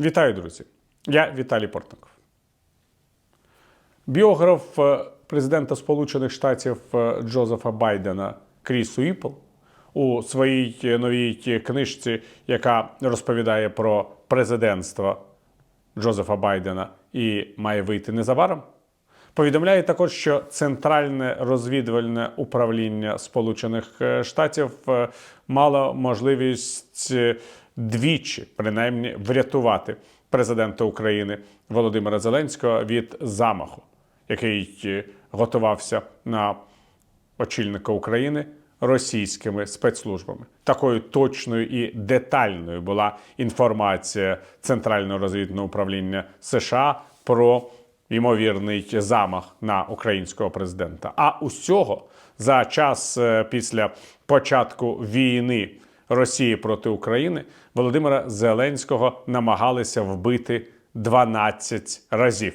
Вітаю, друзі! Я Віталій Портников. Біограф е, президента Сполучених Штатів е, Джозефа Байдена Кріс Уіпл у своїй е, новій книжці, яка розповідає про президентство Джозефа Байдена і має вийти незабаром, повідомляє також, що Центральне розвідувальне управління Сполучених Штатів мало можливість двічі, принаймні, врятувати президента України Володимира Зеленського від замаху, який е, готувався на очільника України російськими спецслужбами. Такою точною і детальною була інформація Центрального розвідного управління США про ймовірний замах на українського президента. А усього за час е, після початку війни Росії проти України Володимира Зеленського намагалися вбити 12 разів.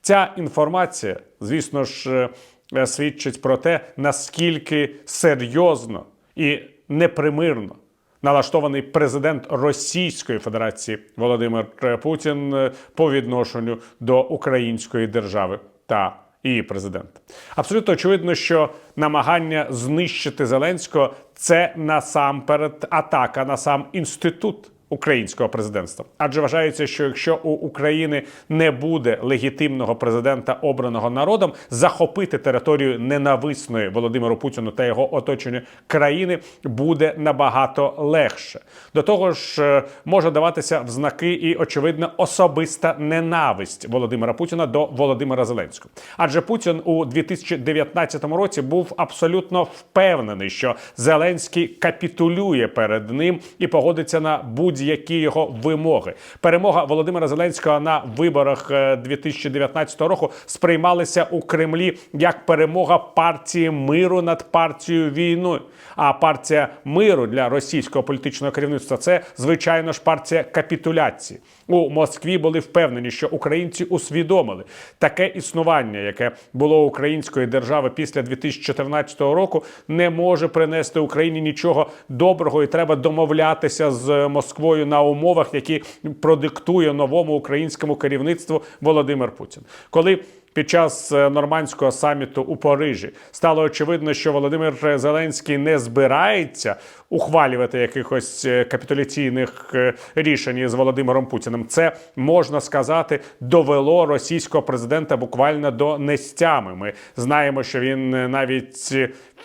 Ця інформація, звісно ж, е, свідчить про те, наскільки серйозно і непримирно налаштований президент Російської Федерації Володимир е, Путін е, по відношенню до української держави та її президент. Абсолютно очевидно, що намагання знищити Зеленського це насамперед атака на сам інститут українського президентства. Адже вважається, що якщо у України не буде легітимного президента, обраного народом, захопити територію ненависної Володимиру Путіну та його оточення країни буде набагато легше. До того ж, е, може даватися в знаки і очевидно особиста ненависть Володимира Путіна до Володимира Зеленського. Адже Путін у 2019 році був абсолютно впевнений, що Зеленський капітулює перед ним і погодиться на будь-які його вимоги. Перемога Володимира Зеленського на виборах е, 2019 року сприймалася у Кремлі як перемога партії миру над партією війною. А партія миру для російського політичного керівництва це звичайно ж партія капітуляції. У Москві були впевнені, що українці усвідомили таке існування, яке було української держави після 2014 року, не може принести Україні нічого доброго, і треба домовлятися з Москвою на умовах, які продиктує новому українському керівництву Володимир Путін. Коли під час е, нормандського саміту у Парижі стало очевидно, що Володимир Зеленський не збирається ухвалювати якихось е, капітуляційних е, рішень з Володимиром Путіним. Це можна сказати довело російського президента буквально до нестями. Ми знаємо, що він навіть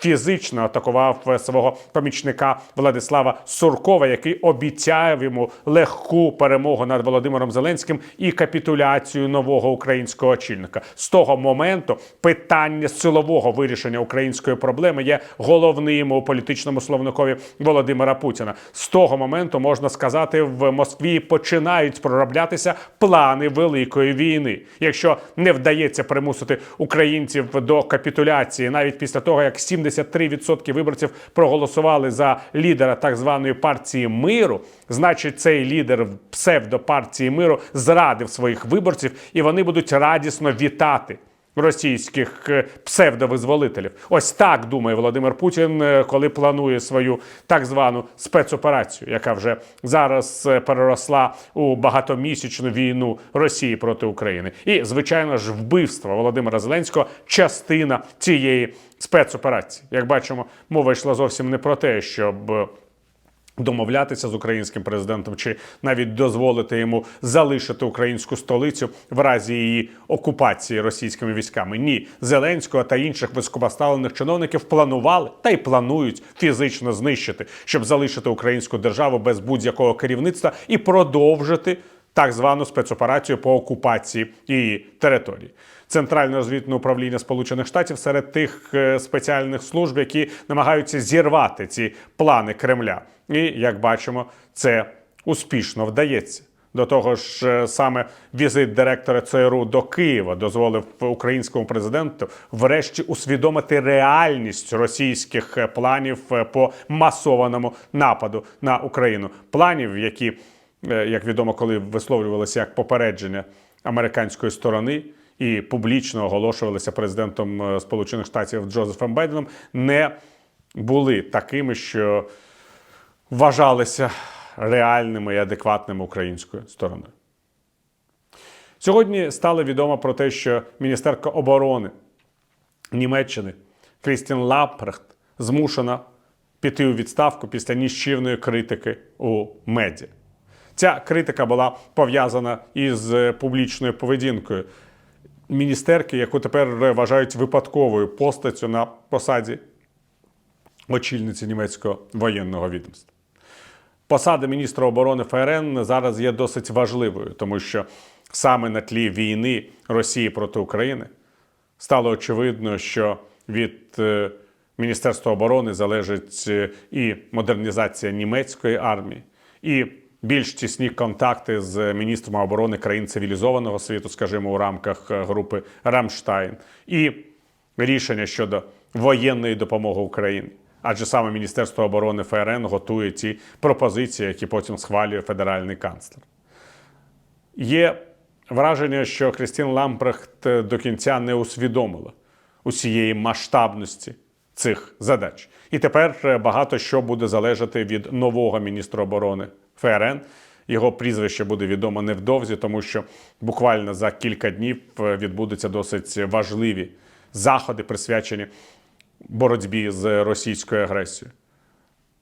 фізично атакував свого помічника Владислава Суркова, який обіцяв йому легку перемогу над Володимиром Зеленським і капітуляцію нового українського очільника. З того моменту питання силового вирішення української проблеми є головним у політичному словникові Володимира Путіна. З того моменту можна сказати, в Москві починають пророблятися плани великої війни. Якщо не вдається примусити українців до капітуляції, навіть після того як 73% виборців проголосували за лідера так званої партії миру, значить цей лідер псевдопартії миру зрадив своїх виборців, і вони будуть радісно вітати. Російських е, псевдовизволителів, ось так думає Володимир Путін, е, коли планує свою так звану спецоперацію, яка вже зараз е, переросла у багатомісячну війну Росії проти України. І звичайно ж, вбивство Володимира Зеленського частина цієї спецоперації. Як бачимо, мова йшла зовсім не про те, щоб домовлятися з українським президентом чи навіть дозволити йому залишити українську столицю в разі її окупації російськими військами. Ні, Зеленського та інших високопоставлених чиновників планували та й планують фізично знищити, щоб залишити українську державу без будь-якого керівництва і продовжити так звану спецоперацію по окупації її території. Центральне розвідне управління Сполучених Штатів серед тих е, спеціальних служб, які намагаються зірвати ці плани Кремля. І як бачимо, це успішно вдається. До того ж, е, саме візит директора ЦРУ до Києва дозволив українському президенту врешті усвідомити реальність російських е, планів по масованому нападу на Україну. Планів, які, як відомо, коли висловлювалися як попередження американської сторони і публічно оголошувалися президентом е, Сполучених Штатів Джозефом Байденом, не були такими, що вважалися реальними і адекватними українською стороною. Сьогодні стало відомо про те, що міністерка оборони Німеччини Крістін Лапрехт змушена піти у відставку після ніщівної критики у медіа. Ця критика була пов'язана із е, публічною поведінкою міністерки, яку тепер вважають випадковою постаттю на посаді очільниці німецького воєнного відомства. Посада міністра оборони ФРН зараз є досить важливою, тому що саме на тлі війни Росії проти України стало очевидно, що від е, Міністерства оборони залежить е, і модернізація німецької армії, і більш тісні контакти з міністром оборони країн цивілізованого світу, скажімо, у рамках е, групи Рамштайн, і рішення щодо воєнної допомоги Україні. Адже саме Міністерство оборони ФРН готує ті пропозиції, які потім схвалює федеральний канцлер. Є враження, що Крістін Лампрехт е, до кінця не усвідомила усієї масштабності цих задач. І тепер е, багато що буде залежати від нового міністра оборони ФРН. Його прізвище буде відомо невдовзі, тому що буквально за кілька днів е, відбудуться досить важливі заходи, присвячені боротьбі з російською агресією.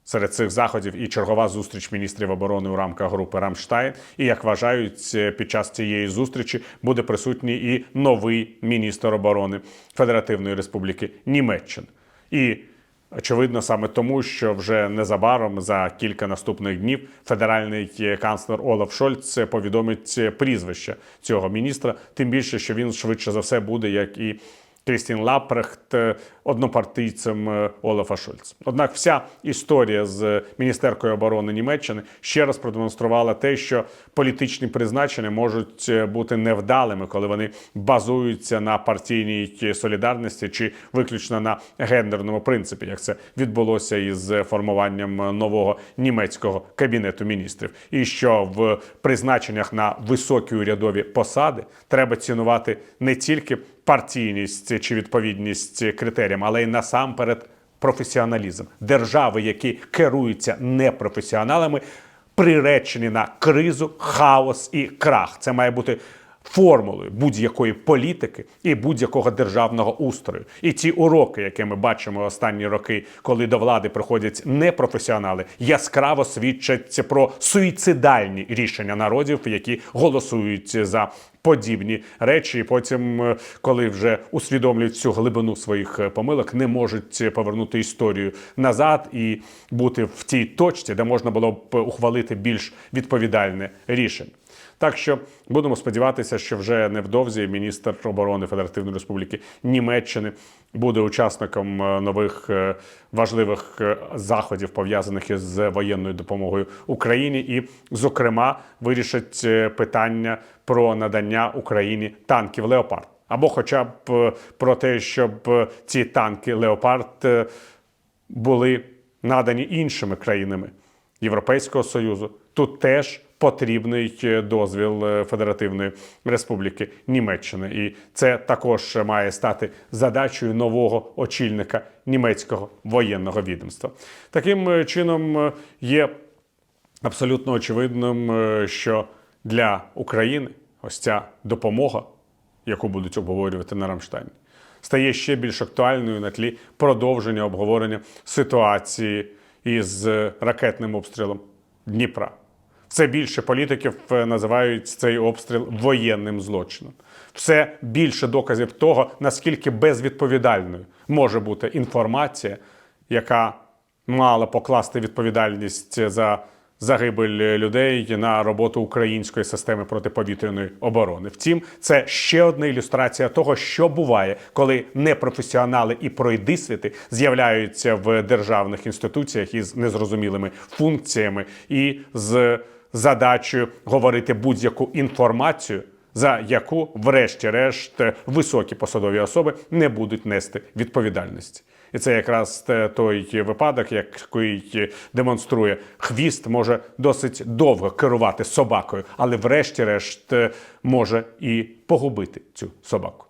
Серед цих заходів і чергова зустріч міністрів оборони у рамках групи Рамштайн. І як вважають, е, під час цієї зустрічі буде присутній і новий міністр оборони Федеративної Республіки Німеччини. І очевидно, саме тому, що вже незабаром за кілька наступних днів федеральний канцлер Олаф Шольц повідомить прізвище цього міністра, тим більше, що він швидше за все буде як і. Крістін Лапрехт однопартійцем е, Олафа Шольца. Однак вся історія з міністеркою оборони Німеччини ще раз продемонструвала те, що політичні призначення можуть е, бути невдалими, коли вони базуються на партійній солідарності чи виключно на гендерному принципі, як це відбулося із формуванням нового німецького кабінету міністрів, і що в призначеннях на високі урядові посади треба цінувати не тільки партійність чи відповідність критеріям, але й насамперед професіоналізм. Держави, які керуються непрофесіоналами, приречені на кризу, хаос і крах. Це має бути. Формулою будь-якої політики і будь-якого державного устрою, і ті уроки, які ми бачимо останні роки, коли до влади приходять непрофесіонали, яскраво свідчать про суїцидальні рішення народів, які голосують за подібні речі. І потім, е, коли вже усвідомлюють всю глибину своїх е, помилок, не можуть повернути історію назад і бути в тій точці, де можна було б ухвалити більш відповідальне рішення. Так що будемо сподіватися, що вже невдовзі міністр оборони Федеративної Республіки Німеччини буде учасником е, нових е, важливих е, заходів, пов'язаних із воєнною допомогою Україні, і, зокрема, вирішить питання про надання Україні танків Леопард. Або, хоча б про те, щоб ці танки Леопард були надані іншими країнами Європейського Союзу. Тут теж потрібний е, дозвіл е, Федеративної Республіки Німеччини, і це також має стати задачею нового очільника німецького воєнного відомства. Таким е, чином є абсолютно очевидним, що для України ось ця допомога, яку будуть обговорювати на Рамштайні, стає ще більш актуальною на тлі продовження обговорення ситуації із ракетним обстрілом Дніпра. Все більше політиків е, називають цей обстріл воєнним злочином. Все більше доказів того, наскільки безвідповідальною може бути інформація, яка мала покласти відповідальність за загибель людей на роботу української системи протиповітряної оборони. Втім, це ще одна ілюстрація того, що буває, коли непрофесіонали і пройдисвіти з'являються в державних інституціях із незрозумілими функціями і з задачею говорити будь-яку інформацію, за яку, врешті-решт, високі посадові особи не будуть нести відповідальності. І це якраз той випадок, який демонструє хвіст, може досить довго керувати собакою, але, врешті-решт, може і погубити цю собаку.